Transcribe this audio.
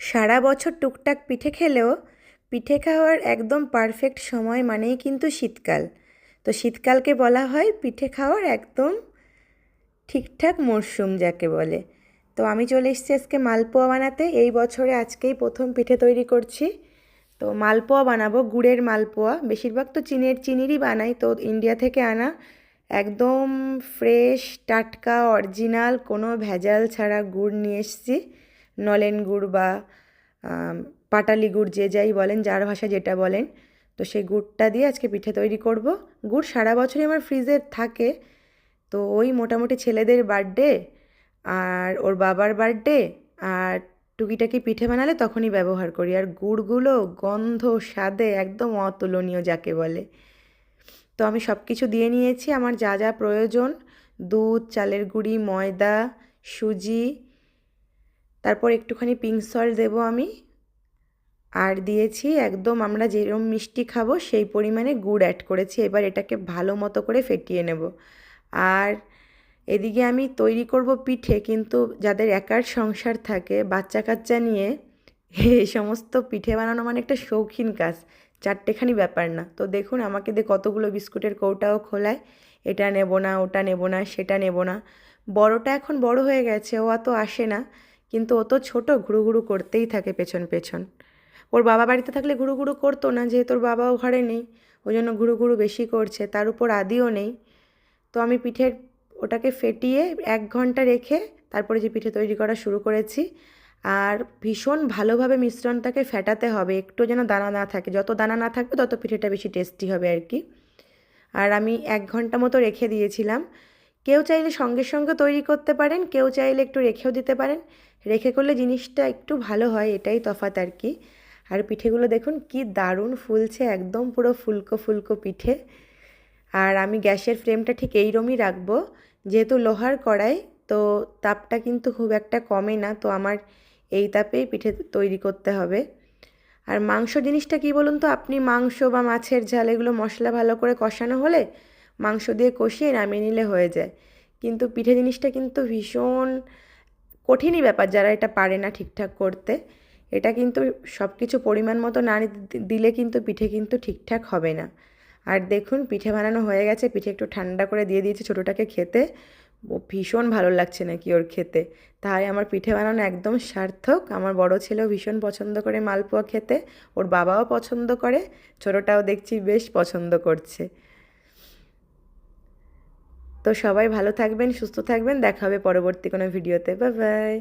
সারা বছর টুকটাক পিঠে খেলেও পিঠে খাওয়ার একদম পারফেক্ট সময় মানেই কিন্তু শীতকাল। তো শীতকালকে বলা হয় পিঠে খাওয়ার একদম ঠিকঠাক মরশুম যাকে বলে। তো আমি চলে এসেছি আজকে মালপোয়া বানাতে। এই বছরে আজকেই প্রথম পিঠে তৈরি করছি। তো মালপোয়া বানাবো, গুড়ের মালপোয়া। বেশিরভাগ তো চিনের চিনিরই বানাই। তো ইন্ডিয়া থেকে আনা। একদম ফ্রেশ, টাটকা, অরিজিনাল, কোনো ভেজাল ছাড়া গুড় নিয়ে এসেছি। নলেন গুড় বা পাটালি গুড় যে যাই বলেন, যার ভাষা যেটা বলেন, তো সেই গুড়টা দিয়ে আজকে পিঠে তৈরি করব। গুড় সারা বছরই আমার ফ্রিজে থাকে, তো ওই মোটামুটি ছেলেদের বার্থডে আর ওর বাবার বার্থডে আর টুকিটাকি পিঠে বানালে তখনই ব্যবহার করি। আর গুড়গুলো গন্ধ, স্বাদে একদম অতুলনীয় যাকে বলে। তো আমি সব কিছু দিয়ে নিয়েছি। আমার যা যা প্রয়োজন, দুধ, চালের গুঁড়ি, ময়দা, সুজি তারপর একটুখানি পিঙ্ক সল্ট দেবো আমি। আর দিয়েছি একদম আমরা যেরকম মিষ্টি খাব সেই পরিমাণে গুড় অ্যাড করেছি। এবার এটাকে ভালো মতো করে ফেটিয়ে নেব। আর এদিকে আমি তৈরি করব পিঠে, কিন্তু যাদের একার সংসার থাকে বাচ্চা কাচ্চা নিয়ে, এই সমস্ত পিঠে বানানো মানে একটা শৌখিন কাজ, চারটেখানি ব্যাপার না। তো দেখুন, আমাকে দিয়ে কতগুলো বিস্কুটের কৌটাও খোলায়, এটা নেব না, ওটা নেব না, সেটা নেব না। বড়টা এখন বড় হয়ে গেছে, ও অত আসে না। কিন্তু ও তো ছোটো, ঘুরু ঘুরু করতেই থাকে পেছন পেছন। ওর বাবা বাড়িতে থাকলে ঘুরু ঘুরু করতো না, যেহেতু ওর বাবাও ঘরে নেই, ওই জন্য ঘুরু ঘুরু বেশি করছে, তার উপর আদিও নেই। তো আমি পিঠের ওটাকে ফেটিয়ে এক ঘণ্টা রেখে তারপরে যে পিঠে তৈরি করা শুরু করেছি। আর ভীষণ ভালোভাবে মিশ্রণটাকে ফেটাতে হবে, একটু যেন দানা না থাকে। যত দানা না থাকবে, তত পিঠেটা বেশি টেস্টি হবে আর কি। আর আমি এক ঘণ্টা মতো রেখে দিয়েছিলাম। কেউ চাইলে সঙ্গে সঙ্গে তৈরি করতে পারেন, কেউ চাইলে একটু রেখেও দিতে পারেন। রেখে করলে জিনিসটা একটু ভালো হয়, এটাই তফাৎ আর কি। আর পিঠেগুলো দেখুন কি দারুণ ফুলছে, একদম পুরো ফুলকো ফুলকো পিঠে। আর আমি গ্যাসের ফ্লেমটা ঠিক এইরমই রাখব, যেহেতু লোহার কড়াই, তো তাপটা কিন্তু খুব একটা কমে না, তো আমার এই তাপেই পিঠে তৈরি করতে হবে। আর মাংস জিনিসটা কি বলুন তো, আপনি মাংস বা মাছের ঝাল এগুলো মশলা ভালো করে কষানো হলে মাংস দিয়ে কষিয়ে নামিয়ে নিলে হয়ে যায়। কিন্তু পিঠে জিনিসটা কিন্তু ভীষণ কঠিনই ব্যাপার যারা এটা পারে না ঠিকঠাক করতে। এটা কিন্তু সব কিছু পরিমাণ মতো না দিলে কিন্তু পিঠে কিন্তু ঠিকঠাক হবে না। আর দেখুন, পিঠে বানানো হয়ে গেছে, পিঠে একটু ঠান্ডা করে দিয়ে দিয়েছি ছোটোটাকে খেতে। ও ভীষণ ভালো লাগছে নাকি ওর খেতে। তাই আমার পিঠে বানানো একদম সার্থক। আমার বড় ছেলেও ভীষণ পছন্দ করে মালপোয়া খেতে, ওর বাবাও পছন্দ করে, ছোটোটাও দেখছি বেশ পছন্দ করছে। তো সবাই ভালো থাকবেন সুস্থ থাকবেন দেখা হবে পরবর্তী কোনো ভিডিওতে। বা বাই